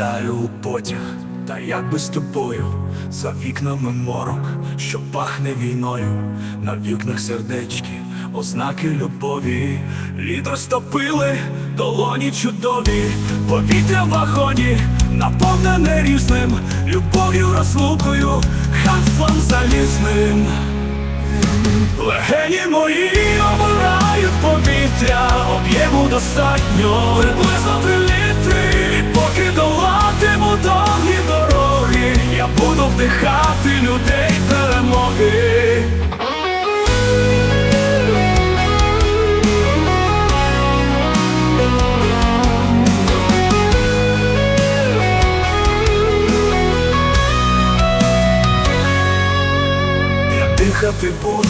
Сідаю у потяг, та як би з тобою, за вікнами морок, що пахне війною, на вікнах сердечки, ознаки любові, лід розтопили, долоні чудові, повітря в вагоні, наповнене різним, любов'ю, розлукою, ханфлом залізним. Легені мої обирають повітря, об'єму достатньо. Приблизно три буду вдихати людей перемоги. Я дихати буду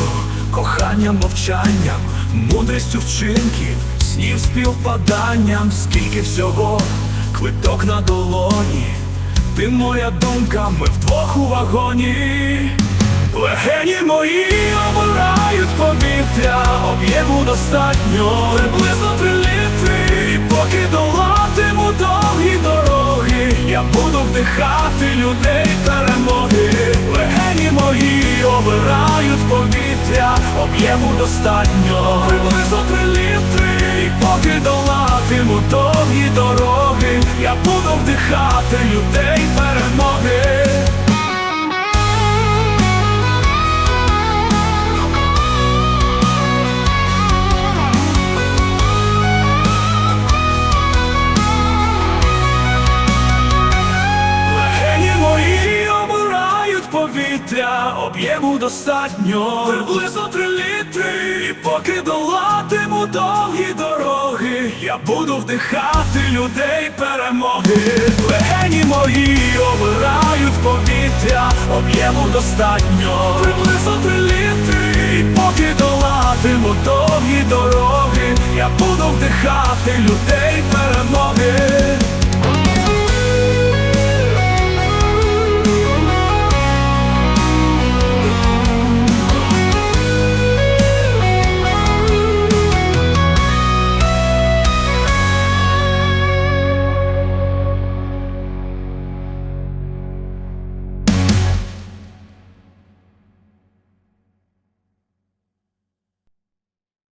коханням, мовчанням, мудрістю вчинків, снів співпаданням, скільки всього, квиток на долоні, ти моя думка, ми вдвох у вагоні. Легені мої обирають повітря, об'єму достатньо, приблизно три літри. І поки долатиму довгі дороги, я буду вдихати людей перемоги. Легені мої обирають повітря, об'єму достатньо, приблизно три літри. І поки долатиму довгі дороги, буду людей перемоги. Легені мої обирають повітря, об'єму достатньо, приблизно три літри. І поки долатиму довгі я буду вдихати людей перемоги. Легені мої обирають повітря, об'єму достатньо, приблизно три літри. І поки долатиму довгі дороги, я буду вдихати людей.